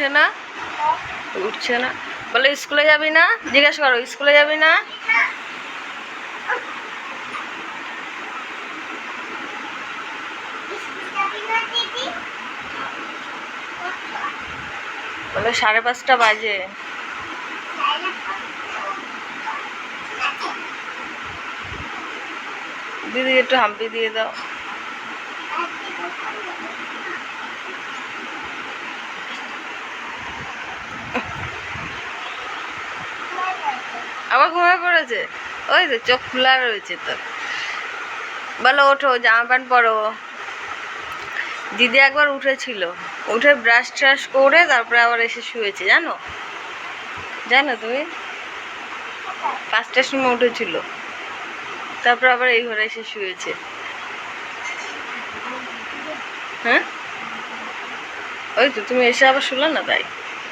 উঠছে না? উঠছে না। বলে, স্কুলে যাবি না? জিজ্ঞেস করো, স্কুলে যাবি না? বলে, সাড়ে পাঁচটা বাজে। দিদি, একটু হাম্পি দিয়ে দাও। আবার ঘুমিয়ে পড়েছে। ওই তো চোখ খোলা রয়েছে তো বলো, ওঠো, জামা প্যান্ট পরো। দিদি একবার উঠেছিল। উঠে ব্রাশ ট্রাশ করে তারপরে আবার এসে শুয়েছে, জানো? জানো তুমি? পাঁচটার সময় উঠেছিল। তারপর আবার এই ঘরে এসে শুয়েছে। হ্যাঁ? ওই তো, তুমি এসে আবার শুলে না তাই?